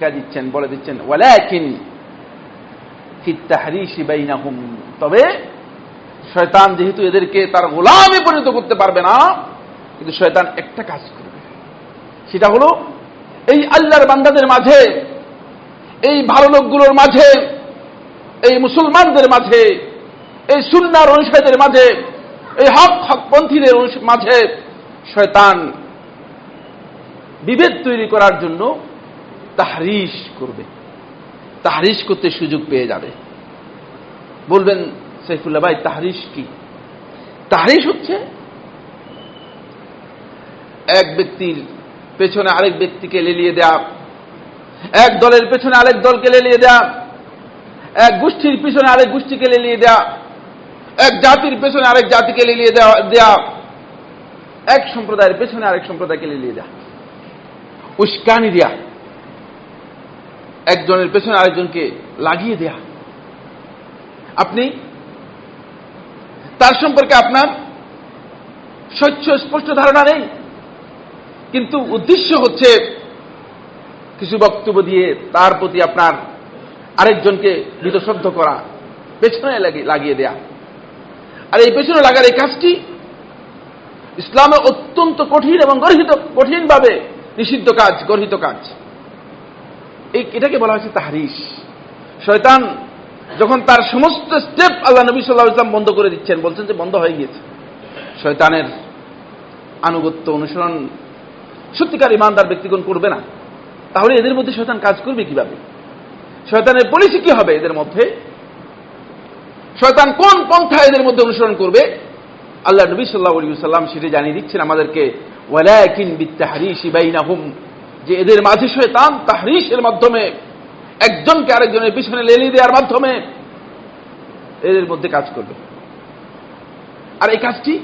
শিক্ষা দিচ্ছেন, বলে দিচ্ছেন, ওয়ালাকিন বাইনাহুম। তবে শয়তান যেহেতু এদেরকে তার গোলামে পরিণত করতে পারবে না, কিন্তু শয়তান একটা কাজ করবে। সেটা হলো এই আল্লাহর বান্দাদের মাঝে, এই ভালো লোকগুলোর মাঝে, এই মুসলমানদের মাঝে, এই সুন্নার অনুসারীদের মাঝে, এই হক হকপন্থীদের অনুস- মাঝে শয়তান বিভেদ তৈরি করার জন্য তাহরিশ করবে। তাহরিশ করতে সুযোগ পেয়ে যাবে। বলবেন, সাইফুল্লাহ ভাই, তাহরিশ কি? তাহরিশ হচ্ছে এক ব্যক্তির পেছনে আরেক ব্যক্তিকে লেলিয়ে দেয়া, এক দলের পেছনে আরেক দলকে লেলিয়ে দেয়া, এক গোষ্ঠীর পিছনে আরেক গোষ্ঠীকে লেলিয়ে দেয়া, এক জাতির পেছনে আরেক জাতিকে লেলিয়ে দেওয়া দেয়া, এক সম্প্রদায়ের পেছনে আরেক সম্প্রদায়কে লেলিয়ে দেয়া। উস্কানি দেয়া। একজনের পেছনে আরেকজনকে লাগিয়ে দেয়া। আপনি, তার সম্পর্কে আপনার স্বচ্ছ, স্পষ্ট ধারণা নেই। কিন্তু উদ্দেশ্য হচ্ছে কিছু বক্তব্য দিয়ে তার প্রতি আপনার আরেকজনকে বিতশ্রদ্ধ করা, পেছনে লাগিয়ে দেয়া। আর এই পেছনে লাগার এই কাজটি ইসলামে অত্যন্ত কঠিন এবং গর্হিত, কঠিনভাবে নিষিদ্ধ কাজ, গর্হিত কাজ। এই এটাকে বলা হয়েছে তাহারিস শয়তান যখন তার সমস্ত স্টেপ আল্লাহ নবী সাল্লাহ ইসলাম বন্ধ করে দিচ্ছেন, বলছেন যে বন্ধ হয়ে গিয়েছে। শয়তানের আনুগত্য অনুসরণ সত্যিকার ইমানদার ব্যক্তিগণ করবে না। তাহলে এদের মধ্যে শয়তান কাজ করবে কীভাবে? শয়তানের পলিসি কি হবে এদের মধ্যে? শয়তান কোন পন্থা এদের মধ্যে অনুসরণ করবে? আল্লাহ নবী সাল্লাহ সাল্লাম সেটি জানিয়ে দিচ্ছেন আমাদেরকে, ওয়ালাকিন বিত্তাহারিস বাইনাহুম। যে এদের মাঝে শয়তান তাহরিসের মাধ্যমে, একজনকে আরেকজনের পিছনে লেলিয়ে দেওয়ার মাধ্যমে এদের মধ্যে কাজ করবে। আর এই কাজটি,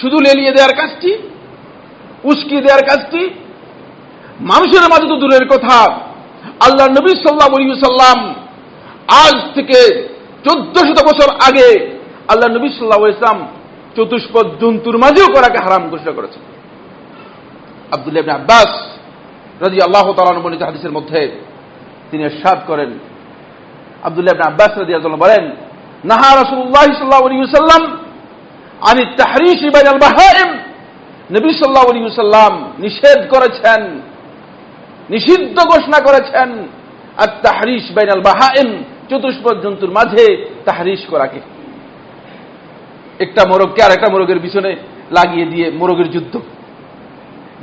শুধু লেলিয়ে দেওয়ার কাজটি, উস্কিয়ে দেওয়ার কাজটি, মানুষের মাঝে তো দূরের কথা। আল্লাহ নবী সাল্লাহ সাল্লাম আজ থেকে চোদ্দ শত বছর আগে আল্লাহ নবী সাল্লাহ ইসলাম চতুষ্পদ জন্তুর মাঝেও করাকে হারাম ঘোষণা করেছেন। আব্দুল্লাহ আব্বাস রাজি আল্লাহ তালানবনিত হাদিসের মধ্যে তিনি এরশাদ করেন। আব্দুল্লাহ আব্বাস রাজি আল্লাহ বলেন, নাহা আলাইহি ওয়াসাল্লাম আনি তাহরিশ বাইনাল বাহাইম। নবী সাল্লাল্লাহু আলাইহি ওয়াসাল্লাম নিষেধ করেছেন, নিষিদ্ধ ঘোষণা করেছেন আর তাহরিশ বাইনাল বাহাইম, চতুষ্পদ জন্তুর মাঝে তাহরিশ করাকে। একটা মোরগকে আর একটা মোরগের পিছনে লাগিয়ে দিয়ে মোরগের যুদ্ধ।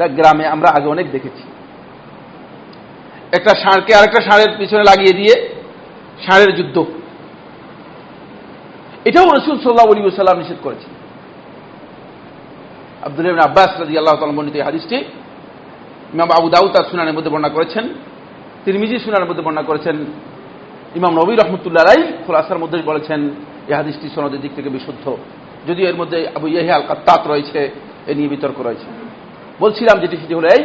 গ্রামে আমরা আগে অনেক দেখেছি। একটা ষাঁড়কে আরেকটা ষাঁড়ের পিছনে লাগিয়ে দিয়ে ষাঁড়ের যুদ্ধ। এটাও রসুল সাল্লাহ আলী সাল্লাম নিষেধ করেছেন। আব্দুল আব্বাস রাজি আল্লাহ বর্ণিত এই হাদিসটি ইমাম আবু দাউদ তার সুনানের মধ্যে বর্ণনা করেছেন, তিরমিজি সুনানের মধ্যে বর্ণনা করেছেন, ইমাম নবী রহমতুল্লাহ রাই খোলাসার মধ্যে বলেছেন, এই হাদিসটি সনদের দিক থেকে বিশুদ্ধ। যদিও এর মধ্যে আবু ইয়াহি আল কাত্তাত রয়েছে, এ নিয়ে বিতর্ক রয়েছে। বলছিলাম যেটি সেটি হলো এই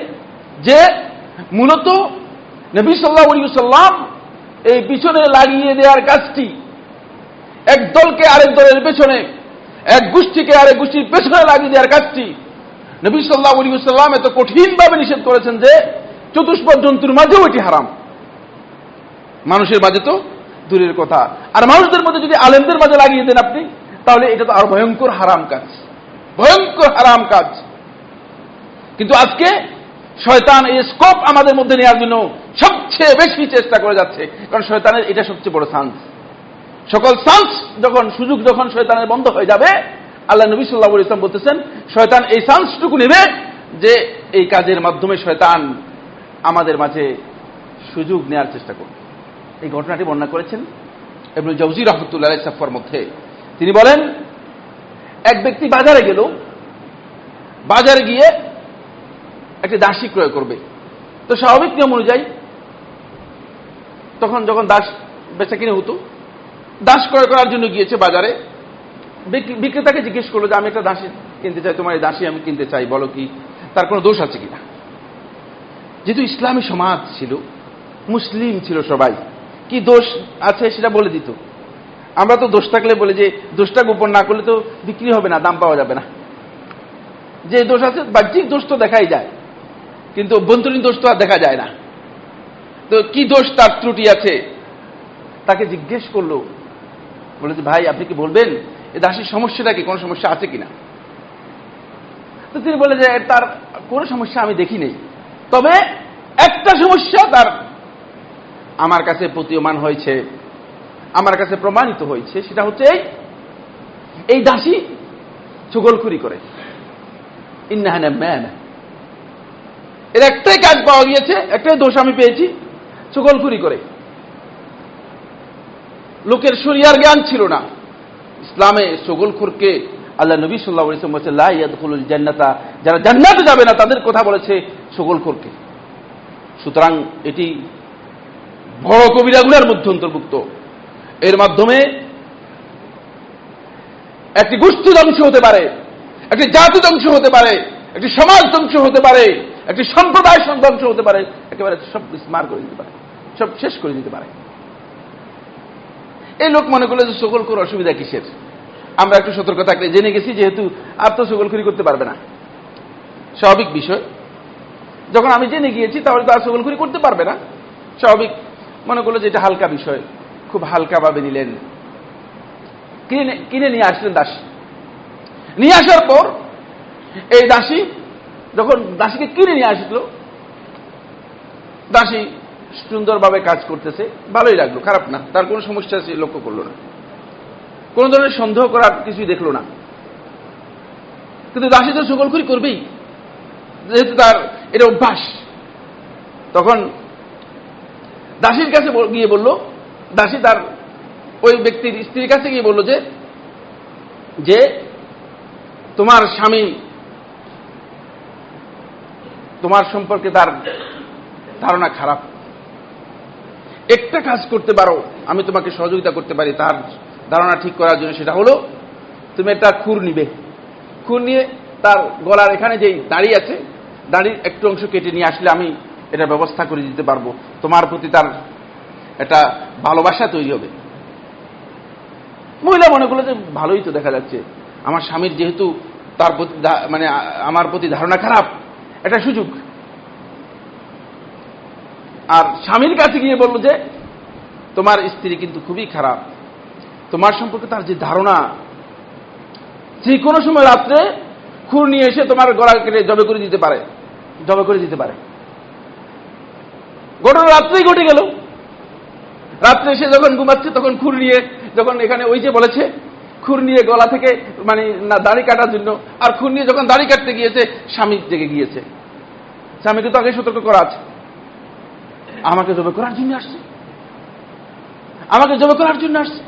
যে মূলত নবী সাল্লাহ সাল্লাম এই পিছনে লাগিয়ে দেওয়ার কাজটি এক দলকে আরেক দলের পেছনে, এক গোষ্ঠীকে আরেক গোষ্ঠীর পেছনে লাগিয়ে দেওয়ার কাজটি নবী সাল্লাহ সাল্লাম এত কঠিনভাবে নিষেধ করেছেন যে চতুষ্পদ জন্তুর মাঝেও এটি হারাম। মানুষের মাঝে তো দূরের কথা। আর মানুষদের মধ্যে যদি আলেমদের মাঝে লাগিয়ে দেন আপনি, তাহলে এটা তো আরও ভয়ঙ্কর হারাম কাজ। ভয়ঙ্কর হারাম কাজ। কিন্তু আজকে শয়তান এই স্কোপ আমাদের মধ্যে নেওয়ার জন্য সবচেয়ে বেশি চেষ্টা করে যাচ্ছে। কারণ শয়তানের এটা সবচেয়ে বড় চান্স সকল চান্স যখন, সুযোগ যখন শয়তানের বন্ধ হয়ে যাবে, আল্লাহ নবী সাল্লাহ ইসলাম বলতেছেন, শয়তান এই চান্সটুকু নেবে যে এই কাজের মাধ্যমে শয়তান আমাদের মাঝে সুযোগ নেওয়ার চেষ্টা করবে। এই ঘটনাটি বর্ণনা করেছেন এবং জৌজি রহমতুল্লাহ সাফার মধ্যে। তিনি বলেন, এক ব্যক্তি বাজারে গেল, বাজারে গিয়ে একটি দাসী ক্রয় করবে। তো স্বাভাবিক নিয়ম অনুযায়ী তখন যখন দাস বেচা কিনে হতো, দাস ক্রয় করার জন্য গিয়েছে বাজারে। বিক্রি- বিক্রেতাকে জিজ্ঞেস করল যে, আমি একটা দাসী কিনতে চাই, তোমার এই দাসী আমি কিনতে চাই, বলো কি? তার কোনো দোষ আছে কিনা? যেহেতু ইসলামী সমাজ ছিল, মুসলিম ছিল সবাই, কি দোষ আছে সেটা বলে দিত। আমরা তো দোষ থাকলে বলে যে, দোষটা গোপন না করলে তো বিক্রি হবে না, দাম পাওয়া যাবে না। যে দোষ আছে, বাহ্যিক দোষ তো দেখাই যায়। কিন্তু অভ্যন্তরীণ দোষ তো আর দেখা যায় না। তো কি দোষ তার ত্রুটি আছে? তাকে জিজ্ঞেস করল। বলে যে ভাই, আপনি কি বলবেন? এ দাসের সমস্যাটা কি? কোনো সমস্যা আছে কিনা? তো তিনি বলে যে তার কোনো সমস্যা আমি দেখি নেই। তবে একটা সমস্যা তার আমার কাছে প্রতীয়মান হয়েছে, আমার কাছে প্রমাণিত হয়েছে। সেটা হচ্ছে এই দাসী চুগলখুরি করে। ইন্নাহানা ম্যান। এর একটাই কাজ পাওয়া গিয়েছে, একটাই দোষ আমি পেয়েছি, চুগলখুরি করে। লোকের শরিয়ার জ্ঞান ছিল না। ইসলামে চগলখুরকে আল্লাহ নবী সাল্লাহ ইসলাম বলছে লাইয়াদুল জান্নাতা যারা জান্নাতে যাবে না, তাদের কথা বলেছে চগলখুরকে। সুতরাং এটি বড় কবিরাগুলার মধ্যে অন্তর্ভুক্ত। এর মাধ্যমে একটি গোষ্ঠী ধ্বংস হতে পারে, একটি জাতি ধ্বংস হতে পারে, একটি সমাজ ধ্বংস হতে পারে। একটি সম্প্রদায় ধ্বংস হতে পারে, একেবারে সব স্মার করে দিতে পারে, সব শেষ করে দিতে পারে। এই লোক মনে করল যে সকল করে অসুবিধা কিসের? আমরা একটু সতর্ক থাকলে জেনে গেছি যেহেতু আর তো সকলখুরি করতে পারবে না। স্বাভাবিক বিষয়। যখন আমি জেনে গিয়েছি, তাহলে তো আর সকলখুরি করতে পারবে না। স্বাভাবিক। মনে করল যে এটা হালকা বিষয়। খুব হালকাভাবে নিলেন। কিনে কিনে নিয়ে আসলেন দাসী। নিয়ে আসার পর এই দাসী যখন দাসীকে কিনে নিয়ে আসলো, দাসী সুন্দরভাবে কাজ করতেছে, ভালোই লাগল, খারাপ না, তার কোনো সমস্যা সে লক্ষ্য করল না। কোন ধরনের সন্দেহ করার কিছুই দেখল না। কিন্তু দাসী তো সকলখুরি করবেই, যেহেতু তার এটা অভ্যাস। তখন দাসীর কাছে গিয়ে বলল, দাসী তার ওই ব্যক্তির স্ত্রীর কাছে গিয়ে বলল যে যে তোমার স্বামী তোমার সম্পর্কে তার ধারণা খারাপ। একটা কাজ করতে পারো, আমি তোমাকে সহযোগিতা করতে পারি, তার ধারণা ঠিক করার জন্য সেটা হলো, তুমি একটা খুর নিবে। খুর নিয়ে তার গলার এখানে যেই দাড়ি আছে, দাড়ির একটু অংশ কেটে নিয়ে আসলে আমি এটা ব্যবস্থা করে দিতে পারব। তোমার প্রতি তার একটা ভালোবাসা তৈরি হবে। মহিলা মনে করল যে ভালোই তো দেখা যাচ্ছে। আমার স্বামীর যেহেতু তার প্রতি মানে আমার প্রতি ধারণা খারাপ একটা সুযোগ। আর স্বামীর কাছে গিয়ে বলল যে, তোমার স্ত্রী কিন্তু খুবই খারাপ। তোমার সম্পর্কে তার যে ধারণা, যে কোনো সময় রাত্রে খুর নিয়ে এসে তোমার গলা কেটে জবে করে দিতে পারে, জবে করে দিতে পারে। ঘটনা রাত্রেই ঘটে গেল। রাত্রে এসে যখন ঘুমাচ্ছে, তখন খুর নিয়ে যখন এখানে ওই যে বলেছে খুর নিয়ে গলা থেকে মানে না, দাড়ি কাটার জন্য। আর খুর নিয়ে যখন দাড়ি কাটতে গিয়েছে, স্বামী জেগে গিয়েছে। স্বামীকে তো আগে সতর্ক করা আছে। আমাকে জবে করার জন্য আসছে। আমাকে জবে করার জন্য আসছে।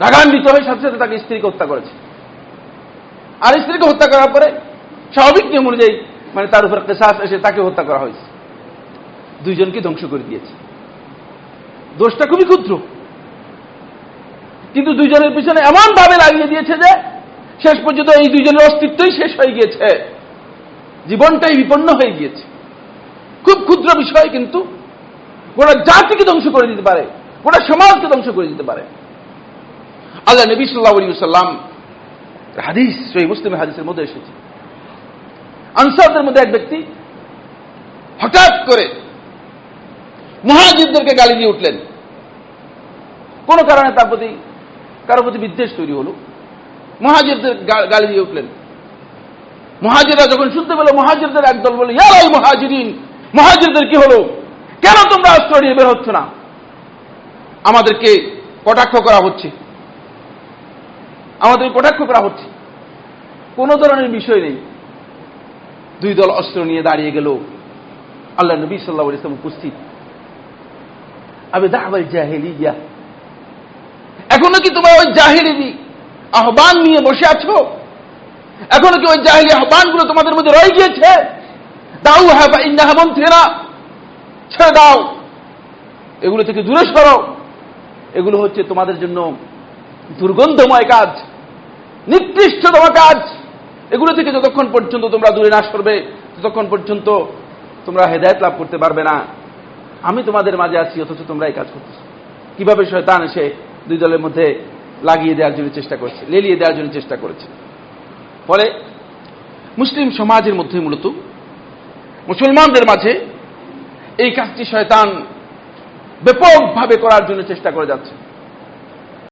রাগান্বিত হয়ে সাথে সাথে তাকে স্ত্রীকে হত্যা করেছে। আর স্ত্রীকে হত্যা করার পরে স্বাভাবিক নিয়ম অনুযায়ী মানে তার উপর কেসাস এসে তাকে হত্যা করা হয়েছে। দুইজনকে ধ্বংস করে দিয়েছে। দোষটা খুবই ক্ষুদ্র। কিন্তু দুইজনের পিছনে এমন ভাবে লাগিয়ে দিয়েছে যে শেষ পর্যন্ত এই দুইজনের অস্তিত্বই শেষ হয়ে গিয়েছে। জীবনটাই বিপন্ন হয়ে গিয়েছে। খুব ক্ষুদ্র বিষয় কিন্তু। গোটা জাতিকে ধ্বংস করে দিতে পারে। গোটা সমাজকে ধ্বংস করে দিতে পারে। আল্লাহ নবী সাল্লাহ সাল্লাম হাদিস, সেই মুসলিম হাদিসের মধ্যে এসেছে। আনসারদের মধ্যে এক ব্যক্তি হঠাৎ করে মহাজিদদেরকে গালি দিয়ে উঠলেন। কোন কারণে তার প্রতি কারও প্রতি বিদ্বেষ তৈরি হলো। মহাজিরদের গালি দিয়ে উঠলেন। মহাজিরা যখন শুনতে পেল, মহাজিরদের একদল বলে ইয়ারাই মহাজিরিন, মহাজিরদের কি হলো? কেন তোমরা অস্ত্র নিয়ে বের হচ্ছ না? আমাদেরকে কটাক্ষ করা হচ্ছে। আমাদের কটাক্ষ করা হচ্ছে। কোন ধরনের বিষয় নেই। দুই দল অস্ত্র নিয়ে দাঁড়িয়ে গেল। আল্লাহ নবী সাল্লাহ ইসলাম উপস্থিত। আবে দাহবাল জাহেলিয়া এখনও কি তোমার ওই জাহিলি আহ্বান নিয়ে বসে আছো? এখনও কি ওই জাহিলি আহ্বানগুলো তোমাদের মধ্যে রয়ে গিয়েছে? দাউ হ্যাঁ বা ইন্দাহা মন্ত্রীরা ছেড়ে দাও। এগুলো থেকে দূরে সরো। এগুলো হচ্ছে তোমাদের জন্য দুর্গন্ধময় কাজ, নিকৃষ্টতম কাজ। এগুলো থেকে যতক্ষণ পর্যন্ত তোমরা দূরে না সরবে, ততক্ষণ পর্যন্ত তোমরা হেদায়ত লাভ করতে পারবে না। আমি তোমাদের মাঝে আছি, অথচ তোমরা এই কাজ করতেছো। কীভাবে শয়তান এসে দুই দলের মধ্যে লাগিয়ে দেওয়ার জন্য চেষ্টা করেছে, লেলিয়ে দেওয়ার জন্য চেষ্টা করেছে। ফলে মুসলিম সমাজের মধ্যে মূলত মুসলমানদের মাঝে এই কাজটি শয়তান ব্যাপকভাবে করার জন্য চেষ্টা করে যাচ্ছে।